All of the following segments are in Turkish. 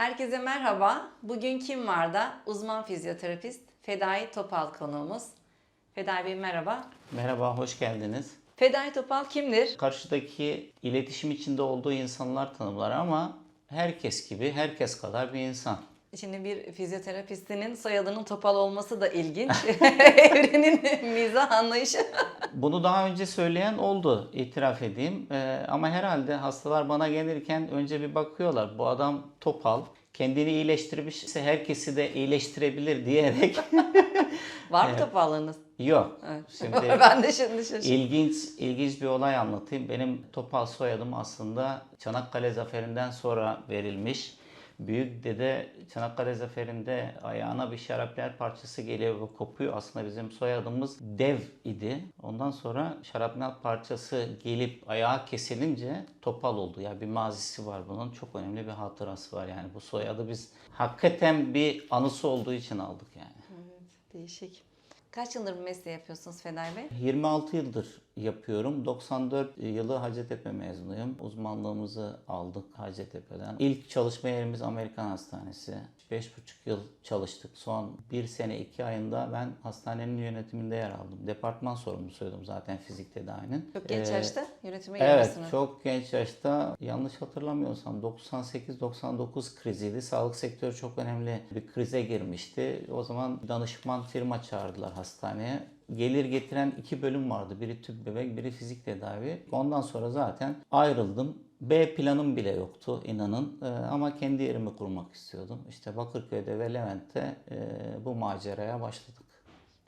Herkese merhaba. Bugün kim var da? Uzman fizyoterapist Fedai Topal konuğumuz. Fedai Bey merhaba. Merhaba, hoş geldiniz. Fedai Topal kimdir? Karşıdaki iletişim içinde olduğu insanlar tanımlar ama herkes gibi, herkes kadar bir insan. Şimdi bir fizyoterapistinin soyadının Topal olması da ilginç. Evrenin mizah anlayışı. Bunu daha önce söyleyen oldu, itiraf edeyim. Ee, ama herhalde hastalar bana gelirken önce bir bakıyorlar. Bu adam topal, kendini iyileştirmişse herkesi de iyileştirebilir diyerek. Var mı topallığınız? Yok. Evet. Şimdi ben de şimdi şaşırdım. İlginç, ilginç bir olay anlatayım. Benim Topal soyadım aslında Çanakkale Zaferi'nden sonra verilmiş. Büyük dede Çanakkale Zaferi'nde ayağına bir şarapnel parçası geliyor ve kopuyor. Aslında bizim soyadımız Dev idi. Ondan sonra şarapnel parçası gelip ayağı kesilince Topal oldu. Ya bir mazisi var bunun. Çok önemli bir hatırası var yani. Bu soyadı biz hakikaten bir anısı olduğu için aldık yani. Evet, değişik. Kaç yıldır bu mesleği yapıyorsunuz Fedai Bey? 26 yıldır yapıyorum. 94 yılı Hacettepe mezunuyum. Uzmanlığımızı aldık Hacettepe'den. İlk çalışma yerimiz Amerikan Hastanesi. 5,5 yıl çalıştık. Son 1 sene 2 ayında ben hastanenin yönetiminde yer aldım. Departman sorumlusuydum zaten fizik tedavinin. Çok genç Ee, yaşta yönetime Evet, çok genç yaşta yanlış hatırlamıyorsam 98-99 kriziydi. Sağlık sektörü çok önemli bir krize girmişti. O zaman danışman firma çağırdılar hastaneye. Gelir getiren iki bölüm vardı. Biri tüp bebek, biri fizik tedavi. Ondan sonra zaten ayrıldım. B planım bile yoktu inanın Ee, ama kendi yerimi kurmak istiyordum. İşte Bakırköy'de ve Levent'te e, bu maceraya başladık.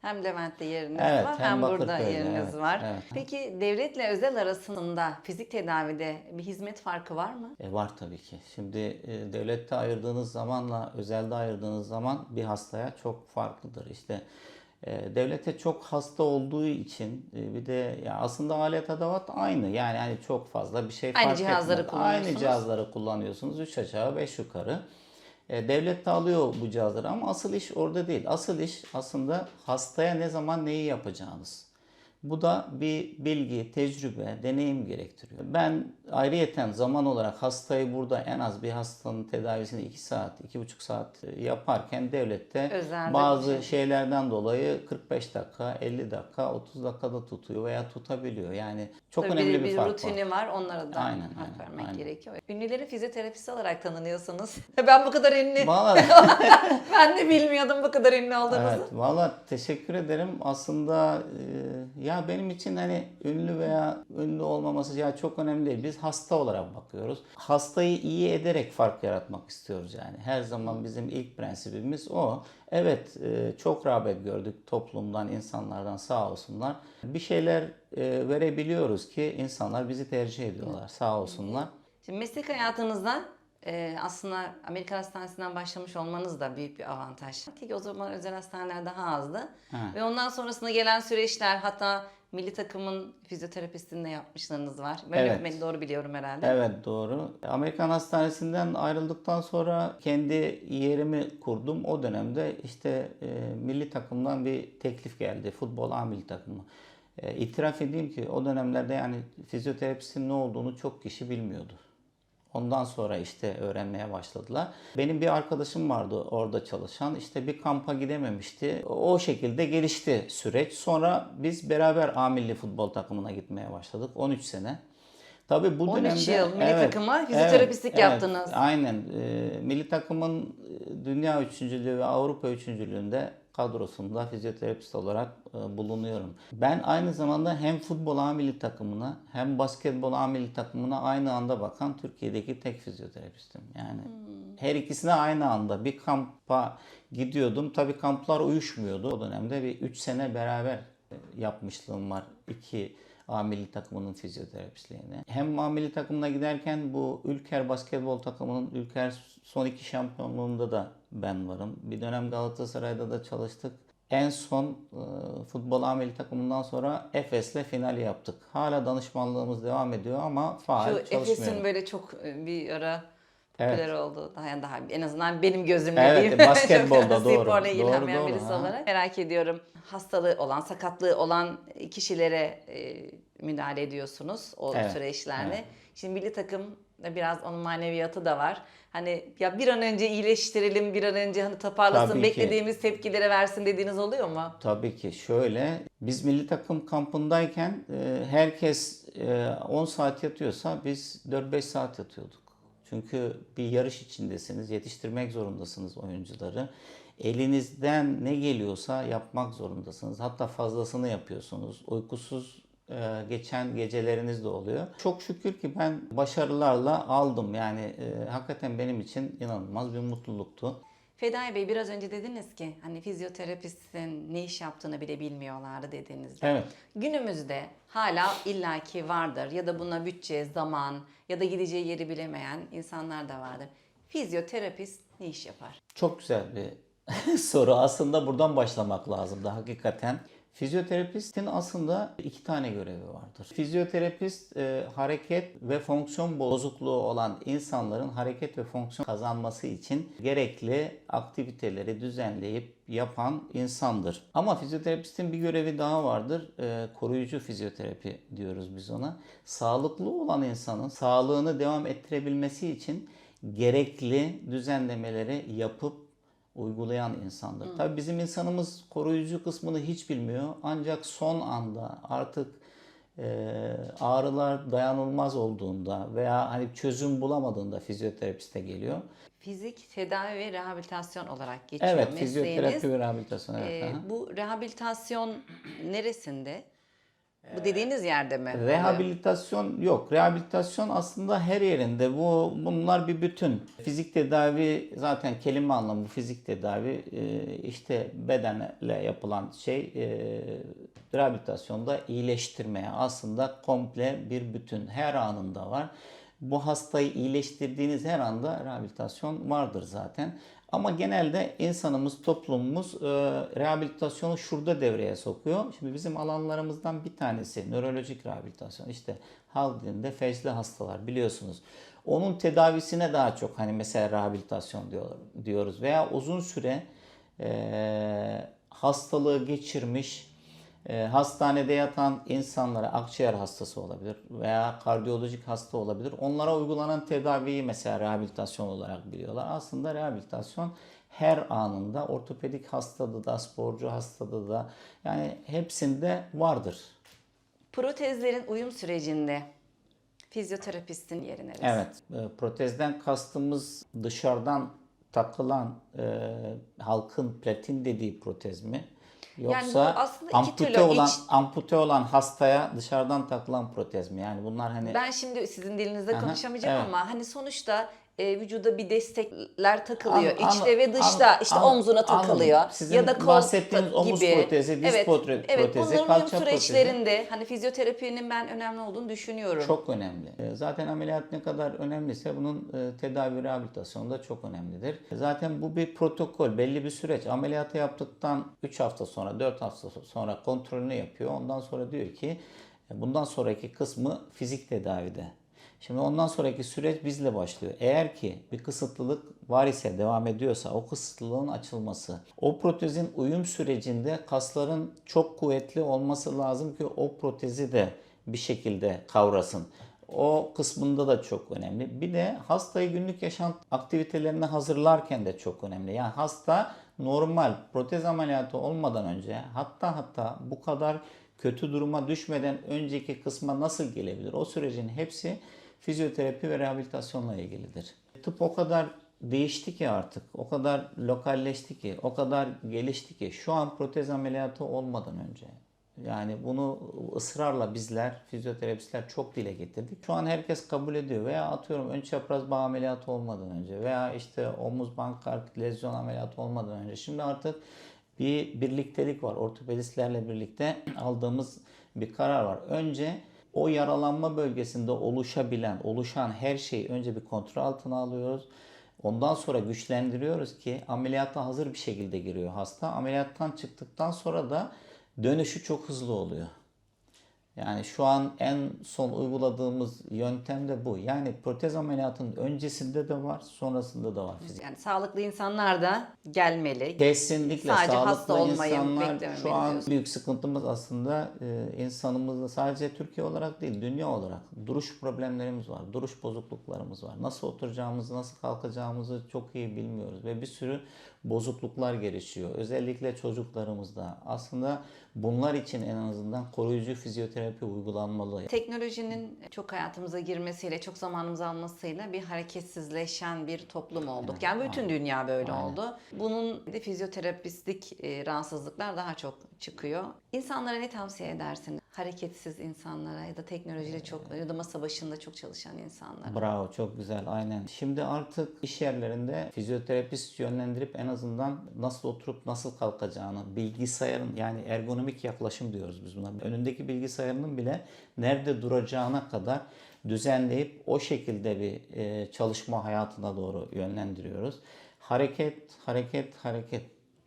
Hem Levent'te yeriniz Evet, var hem hem burada Bakırköy'de, yeriniz evet, var. evet. Peki devletle özel arasında fizik tedavide bir hizmet farkı var mı? E var tabii ki. Şimdi e, devlette ayırdığınız zamanla özelde ayırdığınız zaman bir hastaya çok farklıdır. İşte devlete çok hasta olduğu için e, bir de ya aslında alet edevat aynı. Yani hani çok fazla bir şey Aynı fark cihazları etmez. kullanıyorsunuz. Aynı cihazları kullanıyorsunuz. 3 aşağı 5 yukarı. E, devlet de alıyor bu cihazları ama asıl iş orada değil. Asıl iş aslında hastaya ne zaman neyi yapacağınız. Bu da bir bilgi, tecrübe, deneyim gerektiriyor. Ben ayrıyeten zaman olarak hastayı burada en az bir hastanın tedavisini 2 saat, 2,5 saat yaparken devlette Özelde bazı şey. şeylerden dolayı 45 dakika, 50 dakika, 30 dakikada tutuyor veya tutabiliyor. Yani çok Tabii önemli bir, bir, fark rutini var. Onlara da Aynen, hak aynen, vermek aynen. gerekiyor. Ünlülerin fizyoterapisti olarak tanınıyorsunuz. ben bu kadar ünlü, var. Vallahi ben de bilmiyordum bu kadar ünlü olduğunuzu. Evet, valla teşekkür ederim. Aslında e, ya benim için hani ünlü veya ünlü olmaması ya çok önemli değil. Biz hasta olarak bakıyoruz. Hastayı iyi ederek fark yaratmak istiyoruz yani. Her zaman bizim ilk prensibimiz o. Evet, e, çok rağbet gördük toplumdan, insanlardan sağ olsunlar. Bir şeyler e, verebiliyoruz ki insanlar bizi tercih ediyorlar. Sağ olsunlar. Şimdi meslek hayatınızda e, aslında Amerikan Hastanesi'nden başlamış olmanız da büyük bir avantaj. Ki o zaman özel hastaneler daha azdı. Evet. Ve ondan sonrasında gelen süreçler hatta milli takımın fizyoterapistinde yapmışlarınız var. Ben, Evet. ben doğru biliyorum herhalde. Evet doğru. Amerikan Hastanesi'nden ayrıldıktan sonra kendi yerimi kurdum. O dönemde işte e, milli takımdan bir teklif geldi. Futbol A milli takımı. E, itiraf edeyim ki o dönemlerde yani fizyoterapistin ne olduğunu çok kişi bilmiyordu. Ondan sonra işte öğrenmeye başladılar. Benim bir arkadaşım vardı orada çalışan. İşte bir kampa gidememişti. O şekilde gelişti süreç. Sonra biz beraber A milli futbol takımına gitmeye başladık. 13 sene. Tabii bu 13 dönemde yıl milli takıma fizyoterapistlik yaptınız. Aynen. Ee, milli takımın e, dünya üçüncülüğü ve Avrupa üçüncülüğünde kadrosunda fizyoterapist olarak e, bulunuyorum. Ben aynı zamanda hem futbol A milli takımına hem basketbol A milli takımına aynı anda bakan Türkiye'deki tek fizyoterapistim. Yani her ikisine aynı anda bir kampa gidiyordum. Tabii kamplar uyuşmuyordu. O dönemde bir 3 sene beraber e, yapmışlığım var. iki A milli takımının fizyoterapistliğini. Hem A milli takımına giderken bu Ülker basketbol takımının Ülker son iki şampiyonluğunda da ben varım. Bir dönem Galatasaray'da da çalıştık. En son e, futbol A milli takımından sonra Efes'le final yaptık. Hala danışmanlığımız devam ediyor ama faal Şu çalışmıyorum. Efes'in böyle çok e, bir ara Evet. popüler oldu. Daha, daha en azından benim gözümle Evet, diyeyim. basketbolda doğru. Sporla ilgilenmeyen Doğru, doğru, birisi ha. olarak. Merak ediyorum. Hastalığı olan, sakatlığı olan kişilere e, müdahale ediyorsunuz o Evet, süreçlerde. evet. Şimdi milli takım Biraz onun maneviyatı da var. Hani ya bir an önce iyileştirelim, bir an önce hani toparlasın, Tabii ki. beklediğimiz tepkilere versin dediğiniz oluyor mu? Tabii ki şöyle biz milli takım kampındayken e, herkes e, 10 saat yatıyorsa biz 4-5 saat yatıyorduk. Çünkü bir yarış içindesiniz, yetiştirmek zorundasınız oyuncuları. Elinizden ne geliyorsa yapmak zorundasınız. Hatta fazlasını yapıyorsunuz. Uykusuz e, geçen geceleriniz de oluyor. Çok şükür ki ben başarılarla aldım. Yani e, hakikaten benim için inanılmaz bir mutluluktu. Fedai Bey biraz önce dediniz ki hani fizyoterapistin ne iş yaptığını bile bilmiyorlardı dediğinizde. Evet. Günümüzde hala illaki vardır ya da buna bütçe, zaman ya da gideceği yeri bilemeyen insanlar da vardır. Fizyoterapist ne iş yapar? Çok güzel bir soru. Aslında buradan başlamak lazımdı hakikaten. Fizyoterapistin aslında iki tane görevi vardır. Fizyoterapist e, hareket ve fonksiyon bozukluğu olan insanların hareket ve fonksiyon kazanması için gerekli aktiviteleri düzenleyip yapan insandır. Ama fizyoterapistin bir görevi daha vardır. E, koruyucu fizyoterapi diyoruz biz ona. Sağlıklı olan insanın sağlığını devam ettirebilmesi için gerekli düzenlemeleri yapıp uygulayan insandır. Tabii bizim insanımız koruyucu kısmını hiç bilmiyor. Ancak son anda artık e, ağrılar dayanılmaz olduğunda veya hani çözüm bulamadığında fizyoterapiste geliyor. Fizik tedavi ve rehabilitasyon olarak geçiyor Evet, mesleğiniz. fizyoterapi ve rehabilitasyon. Evet, Ee, aha. bu rehabilitasyon neresinde? Bu dediğiniz yerde mi? oluyor? Rehabilitasyon yok. Rehabilitasyon aslında her yerinde. Bu bunlar bir bütün. Fizik tedavi zaten kelime anlamı fizik tedavi e, işte bedenle yapılan şey e, rehabilitasyonda iyileştirmeye aslında komple bir bütün her anında var. Bu hastayı iyileştirdiğiniz her anda rehabilitasyon vardır zaten. Ama genelde insanımız, toplumumuz e, rehabilitasyonu şurada devreye sokuyor. Şimdi bizim alanlarımızdan bir tanesi nörolojik rehabilitasyon. İşte halk dilinde fecli hastalar biliyorsunuz. Onun tedavisine daha çok hani mesela rehabilitasyon diyor, diyoruz. Veya uzun süre e, hastalığı geçirmiş, e, hastanede yatan insanlara akciğer hastası olabilir veya kardiyolojik hasta olabilir. Onlara uygulanan tedaviyi mesela rehabilitasyon olarak biliyorlar. Aslında rehabilitasyon her anında ortopedik hastada da, sporcu hastada da yani hepsinde vardır. Protezlerin uyum sürecinde fizyoterapistin yeri neresi? Evet, e, protezden kastımız dışarıdan takılan e, halkın platin dediği protez mi? Yoksa bu aslında iki ampute türlü olan iç- ampute olan hastaya dışarıdan takılan protez mi? Yani bunlar hani Ben şimdi sizin dilinizde Aha, konuşamayacağım evet. ama hani sonuçta e, vücuda bir destekler takılıyor. An- an- İçte ve dışta an- işte an- omzuna takılıyor. anladım. Sizin ya da kol bahsettiğiniz ta- omuz gibi. protezi, diz evet, prote- evet, protezi, bunların kalça protezi. süreçlerinde hani fizyoterapinin ben önemli olduğunu düşünüyorum. çok önemli. E, Zaten ameliyat ne kadar önemliyse bunun e, tedavi rehabilitasyonu da çok önemlidir. Zaten bu bir protokol, belli bir süreç. Ameliyatı yaptıktan 3 hafta sonra, 4 hafta sonra kontrolünü yapıyor. Ondan sonra diyor ki e, bundan sonraki kısmı fizik tedavide. Şimdi ondan sonraki süreç bizle başlıyor. Eğer ki bir kısıtlılık var ise devam ediyorsa o kısıtlılığın açılması. O protezin uyum sürecinde kasların çok kuvvetli olması lazım ki o protezi de bir şekilde kavrasın. O kısmında da çok önemli. Bir de hastayı günlük yaşam aktivitelerine hazırlarken de çok önemli. Yani hasta normal protez ameliyatı olmadan önce hatta hatta bu kadar kötü duruma düşmeden önceki kısma nasıl gelebilir? O sürecin hepsi fizyoterapi ve rehabilitasyonla ilgilidir. Tıp o kadar değişti ki artık, o kadar lokalleşti ki, o kadar gelişti ki şu an protez ameliyatı olmadan önce yani bunu ısrarla bizler, fizyoterapistler çok dile getirdik. Şu an herkes kabul ediyor veya atıyorum ön çapraz bağ ameliyatı olmadan önce veya işte omuz bankar lezyon ameliyatı olmadan önce. Şimdi artık bir birliktelik var. Ortopedistlerle birlikte aldığımız bir karar var. Önce o yaralanma bölgesinde oluşabilen, oluşan her şeyi önce bir kontrol altına alıyoruz. Ondan sonra güçlendiriyoruz ki ameliyata hazır bir şekilde giriyor hasta. Ameliyattan çıktıktan sonra da dönüşü çok hızlı oluyor. Yani şu an en son uyguladığımız yöntem de bu. Yani protez ameliyatının öncesinde de var, sonrasında da var. Yani sağlıklı insanlar da gelmeli. Kesinlikle Sadece sağlıklı hasta olmayı insanlar şu an diyorsun. büyük sıkıntımız aslında e, insanımızda sadece Türkiye olarak değil dünya olarak duruş problemlerimiz var. Duruş bozukluklarımız var. Nasıl oturacağımızı, nasıl kalkacağımızı çok iyi bilmiyoruz ve bir sürü bozukluklar gelişiyor. Özellikle çocuklarımızda. Aslında bunlar için en azından koruyucu fizyoterapi uygulanmalı. Teknolojinin çok hayatımıza girmesiyle, çok zamanımızı almasıyla bir hareketsizleşen bir toplum olduk. Yani bütün dünya böyle Aynen. oldu. Bunun de fizyoterapistik e, rahatsızlıklar daha çok çıkıyor. İnsanlara ne tavsiye edersin? Hareketsiz insanlara ya da teknolojiyle çok ya da masa başında çok çalışan insanlara. Bravo çok güzel aynen. Şimdi artık iş yerlerinde fizyoterapist yönlendirip en azından nasıl oturup nasıl kalkacağını bilgisayarın yani ergonomik yaklaşım diyoruz biz buna. Önündeki bilgisayarının bile nerede duracağına kadar düzenleyip o şekilde bir e, çalışma hayatına doğru yönlendiriyoruz. Hareket, hareket, hareket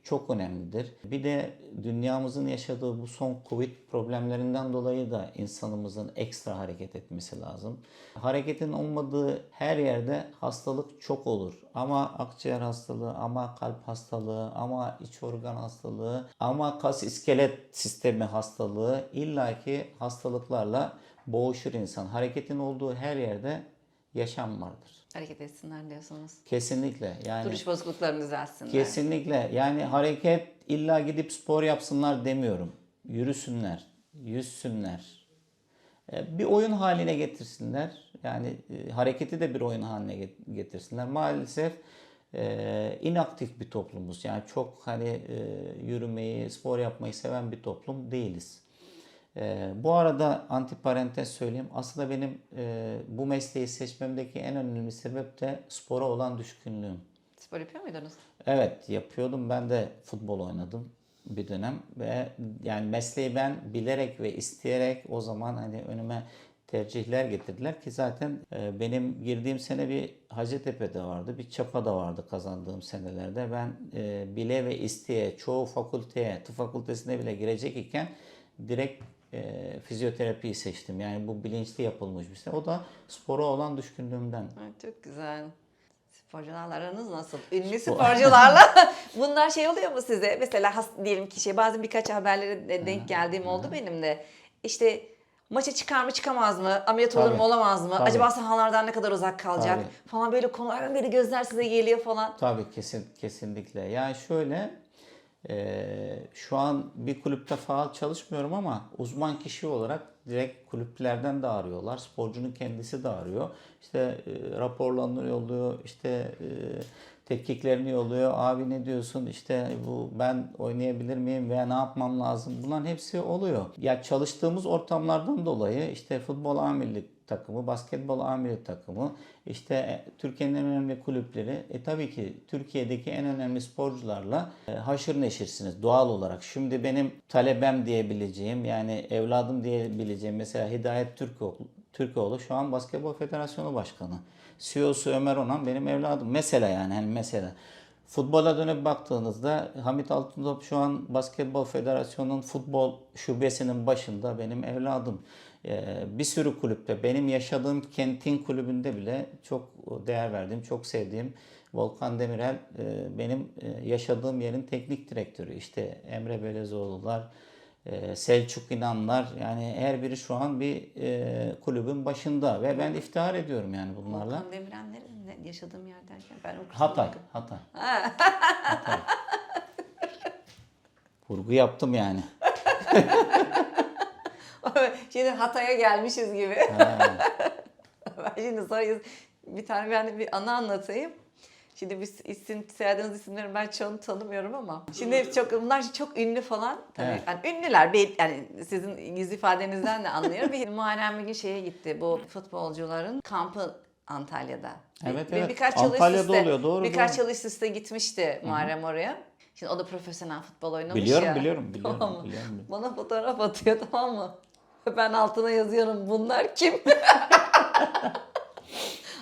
çok önemlidir. Bir de dünyamızın yaşadığı bu son Covid problemlerinden dolayı da insanımızın ekstra hareket etmesi lazım. Hareketin olmadığı her yerde hastalık çok olur. Ama akciğer hastalığı, ama kalp hastalığı, ama iç organ hastalığı, ama kas iskelet sistemi hastalığı illaki hastalıklarla boğuşur insan. Hareketin olduğu her yerde yaşam vardır. Hareket etsinler diyorsunuz. Kesinlikle. Yani Duruş bozukluklarını düzelsinler. Kesinlikle. Yani hareket illa gidip spor yapsınlar demiyorum. Yürüsünler, yüzsünler. E, Bir oyun haline getirsinler. Yani e, hareketi de bir oyun haline get- getirsinler. Maalesef e, inaktif bir toplumuz. Yani çok hani e, yürümeyi, spor yapmayı seven bir toplum değiliz. E, bu arada antiparantez söyleyeyim. Aslında benim e, bu mesleği seçmemdeki en önemli sebep de spora olan düşkünlüğüm. Spor yapıyor muydunuz? Evet yapıyordum. Ben de futbol oynadım bir dönem ve yani mesleği ben bilerek ve isteyerek o zaman hani önüme tercihler getirdiler ki zaten e, benim girdiğim sene bir Hacettepe'de vardı, bir Çapa'da vardı kazandığım senelerde. Ben e, bile ve isteye çoğu fakülteye, tıp fakültesine bile girecek iken direkt e, fizyoterapiyi seçtim. Yani bu bilinçli yapılmış bir şey. O da spora olan düşkünlüğümden. Ay, çok güzel. Sporcularla aranız nasıl? Ünlü sporcularla bunlar şey oluyor mu size? Mesela has, diyelim ki şey bazen birkaç haberlere de denk geldiğim oldu benim de. İşte maça çıkar mı çıkamaz mı? Ameliyat olur mu olamaz mı? Tabii. Acaba sahalardan ne kadar uzak kalacak? Tabii. Falan böyle konulardan beri gözler size geliyor falan. Tabii kesin kesinlikle. Yani şöyle e, şu an bir kulüpte faal çalışmıyorum ama uzman kişi olarak direkt kulüplerden de arıyorlar. Sporcunun kendisi de arıyor. İşte e, raporlarını yolluyor. işte e, tetkiklerini yolluyor. Abi ne diyorsun? İşte bu ben oynayabilir miyim veya ne yapmam lazım? Bunların hepsi oluyor. Ya çalıştığımız ortamlardan dolayı işte futbol A milli takımı, basketbol A milli takımı, işte e, Türkiye'nin en önemli kulüpleri. E tabii ki Türkiye'deki en önemli sporcularla e, haşır neşirsiniz doğal olarak. Şimdi benim talebem diyebileceğim yani evladım diyebileceğim mesela Hidayet Türkoğlu, Türkoğlu şu an Basketbol Federasyonu Başkanı. CEO'su Ömer Onan benim evladım. Mesela yani hani mesela. Futbola dönüp baktığınızda Hamit Altıntop şu an Basketbol Federasyonu'nun futbol şubesinin başında benim evladım. Ee, bir sürü kulüpte benim yaşadığım kentin kulübünde bile çok değer verdiğim, çok sevdiğim Volkan Demirel e, benim e, yaşadığım yerin teknik direktörü. İşte Emre Belezoğlu'lar, e, Selçuk İnanlar yani her biri şu an bir e, kulübün başında ve ben iftihar ediyorum yani bunlarla. Volkan Demirel nerede? Ne- Yaşadığım yer derken ben o Hatay. Hatay. Hatay. Vurgu yaptım yani. şimdi Hatay'a gelmişiz gibi. Ha, ben şimdi sana bir tane ben de bir anı anlatayım. Şimdi biz isim, saydığınız isimleri ben çoğunu tanımıyorum ama. Şimdi çok bunlar çok ünlü falan. Tabii Evet. yani ünlüler. bel- Yani sizin yüz ifadenizden de anlıyorum. bir Muharrem bir gün şeye gitti. Bu futbolcuların kampı Antalya'da. Bir- Evet, bir- evet. Birkaç Antalya'da üste- oluyor, doğru, Birkaç doğru. yıl üst üste gitmişti Muharrem oraya. Şimdi o da profesyonel futbol oynamış biliyorum, ya. biliyorum, biliyorum, Tamam mı? biliyorum, biliyorum. Bana fotoğraf atıyor tamam mı? Ben altına yazıyorum bunlar kim?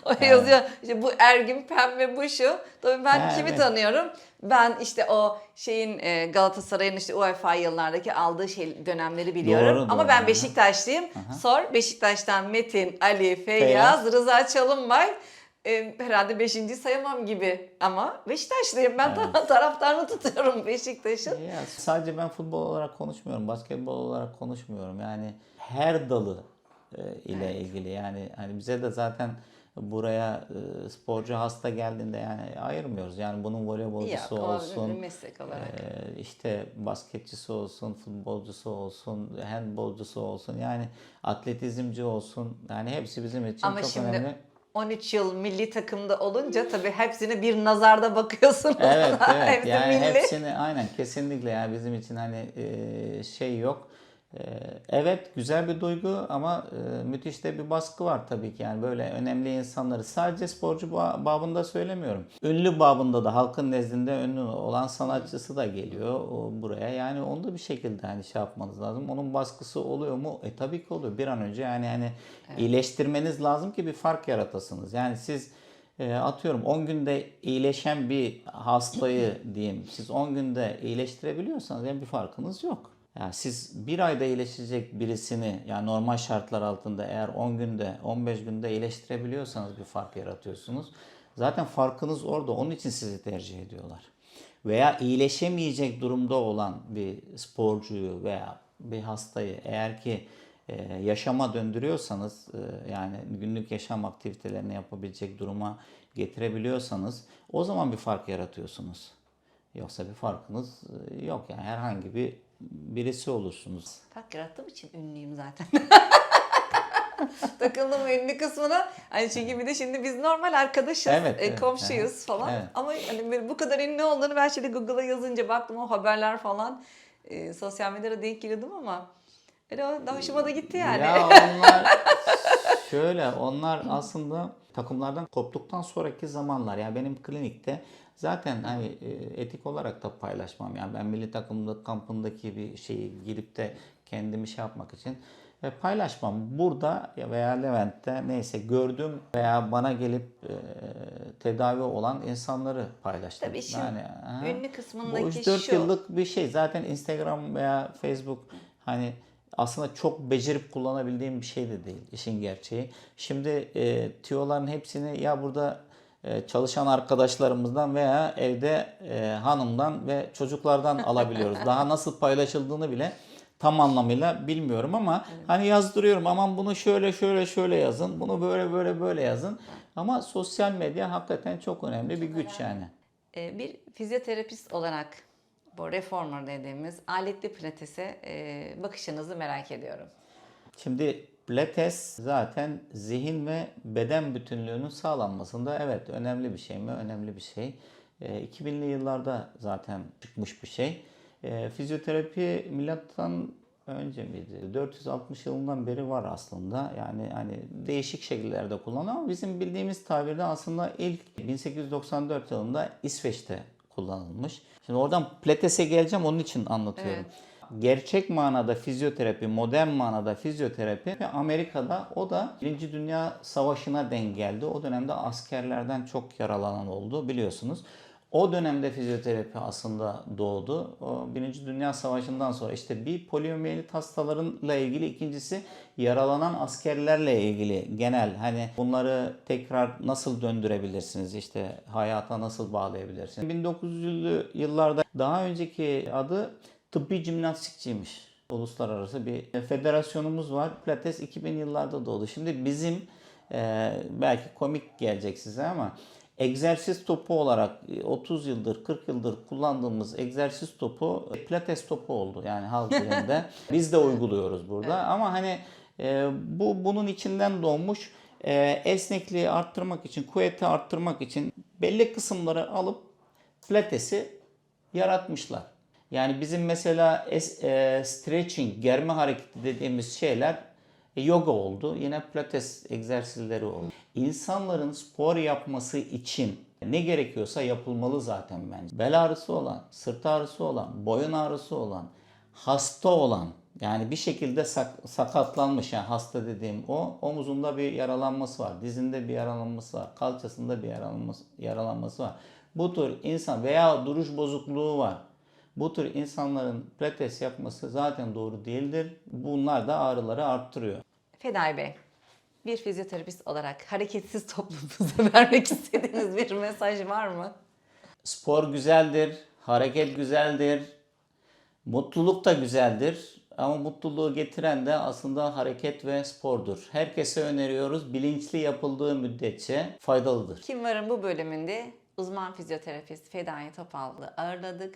o yazıyor işte bu Ergin Pembe bu şu. Tabii ben Ha, kimi evet. tanıyorum? Ben işte o şeyin e, Galatasaray'ın işte UEFA yıllardaki aldığı şey dönemleri biliyorum. Doğru, Ama doğru. ben Aha. Beşiktaşlıyım. Sor Beşiktaş'tan Metin, Ali, Feyyaz, Rıza Çalınbay. E, herhalde beşinci sayamam gibi ama Beşiktaşlıyım. Ben ta- taraftarını tutuyorum Beşiktaş'ın. Ya sadece ben futbol olarak konuşmuyorum, basketbol olarak konuşmuyorum. Yani her dalı e, ile ilgili yani hani bize de zaten buraya e, sporcu hasta geldiğinde yani ayırmıyoruz. Yani bunun voleybolcusu Yok, olsun, meslek olarak. e, işte basketçisi olsun, futbolcusu olsun, handbolcusu olsun yani atletizmci olsun. Yani hepsi bizim için Ama çok şimdi önemli. 13 yıl milli takımda olunca tabii hepsine bir nazarda bakıyorsun. Evet evet Hepsi yani milli. hepsini aynen kesinlikle yani bizim için hani şey yok. E, evet güzel bir duygu ama e, müthiş de bir baskı var tabii ki yani böyle önemli insanları sadece sporcu ba- babında söylemiyorum. Ünlü babında da halkın nezdinde ünlü olan sanatçısı da geliyor buraya yani onu da bir şekilde hani şey yapmanız lazım. Onun baskısı oluyor mu? E tabii ki oluyor. Bir an önce yani hani iyileştirmeniz lazım ki bir fark yaratasınız. Yani siz e, atıyorum 10 günde iyileşen bir hastayı diyeyim siz 10 günde iyileştirebiliyorsanız yani bir farkınız yok. Yani siz bir ayda iyileşecek birisini yani normal şartlar altında eğer 10 günde 15 günde iyileştirebiliyorsanız bir fark yaratıyorsunuz. Zaten farkınız orada onun için sizi tercih ediyorlar. Veya iyileşemeyecek durumda olan bir sporcuyu veya bir hastayı eğer ki e, yaşama döndürüyorsanız e, yani günlük yaşam aktivitelerini yapabilecek duruma getirebiliyorsanız o zaman bir fark yaratıyorsunuz. Yoksa bir farkınız e, yok yani herhangi bir birisi olursunuz. Fark yarattığım için ünlüyüm zaten. Takıldım ünlü kısmına. Hani çünkü bir de şimdi biz normal arkadaşız, Evet, e, evet, komşuyuz evet. falan. Evet. Ama hani bu kadar ünlü olduğunu ben şimdi Google'a yazınca baktım o haberler falan. E, sosyal medyada denk geliyordum ama öyle hoşuma da gitti yani. Ya onlar şöyle onlar aslında takımlardan koptuktan sonraki zamanlar yani benim klinikte zaten hani e, etik olarak da paylaşmam yani ben milli takımda kampındaki bir şeyi girip de kendimi şey yapmak için e, paylaşmam. Burada ya veya Levent'te neyse gördüğüm veya bana gelip e, tedavi olan insanları paylaştım. Tabii işin yani, aha. ünlü Bu kısmındaki 3-4 şu. yıllık bir şey. Zaten Instagram veya Facebook hani aslında çok becerip kullanabildiğim bir şey de değil işin gerçeği. Şimdi e, tiyoların hepsini ya burada çalışan arkadaşlarımızdan veya evde e, hanımdan ve çocuklardan alabiliyoruz. Daha nasıl paylaşıldığını bile tam anlamıyla bilmiyorum ama hani yazdırıyorum aman bunu şöyle şöyle şöyle yazın bunu böyle böyle böyle yazın ama sosyal medya hakikaten çok önemli bir güç yani. E, bir fizyoterapist olarak bu reformer dediğimiz aletli pilatese e, bakışınızı merak ediyorum. Şimdi pilates zaten zihin ve beden bütünlüğünün sağlanmasında evet önemli bir şey mi? Önemli bir şey. E, 2000'li yıllarda zaten çıkmış bir şey. E, fizyoterapi milattan önce miydi? 460 yılından beri var aslında. Yani hani değişik şekillerde kullanılıyor ama bizim bildiğimiz tabirde aslında ilk 1894 yılında İsveç'te kullanılmış. Şimdi oradan pilatese geleceğim onun için anlatıyorum. Gerçek manada fizyoterapi, modern manada fizyoterapi ve Amerika'da o da Birinci Dünya Savaşı'na denk geldi. O dönemde askerlerden çok yaralanan oldu biliyorsunuz. O dönemde fizyoterapi aslında doğdu. O Birinci Dünya Savaşı'ndan sonra işte bir poliomiyelit hastalarıyla ilgili ikincisi yaralanan askerlerle ilgili genel hani bunları tekrar nasıl döndürebilirsiniz işte hayata nasıl bağlayabilirsiniz. 1900'lü yıllarda daha önceki adı tıbbi jimnastikçiymiş. Uluslararası bir federasyonumuz var. Pilates 2000 yıllarda doğdu. Şimdi bizim e, belki komik gelecek size ama egzersiz topu olarak e, 30 yıldır 40 yıldır kullandığımız egzersiz topu e, pilates topu oldu yani halk dilinde. Biz de uyguluyoruz burada ama hani e, bu bunun içinden doğmuş e, esnekliği arttırmak için, kuvveti arttırmak için belli kısımları alıp pilatesi yaratmışlar. Yani bizim mesela es, e, stretching, germe hareketi dediğimiz şeyler e, yoga oldu. Yine pilates egzersizleri oldu. İnsanların spor yapması için ne gerekiyorsa yapılmalı zaten bence. Bel ağrısı olan, sırt ağrısı olan, boyun ağrısı olan, hasta olan yani bir şekilde sak- sakatlanmış yani hasta dediğim o omuzunda bir yaralanması var, dizinde bir yaralanması var, kalçasında bir yaralanması, yaralanması var. bu tür insan veya duruş bozukluğu var. Bu tür insanların pilates yapması zaten doğru değildir. Bunlar da ağrıları arttırıyor. Fedai Bey, bir fizyoterapist olarak hareketsiz toplumumuza vermek istediğiniz bir mesaj var mı? Spor güzeldir, hareket güzeldir, mutluluk da güzeldir. Ama mutluluğu getiren de aslında hareket ve spordur. Herkese öneriyoruz. Bilinçli yapıldığı müddetçe faydalıdır. Kim Var'ın bu bölümünde uzman fizyoterapist Fedai Topal'ı ağırladık.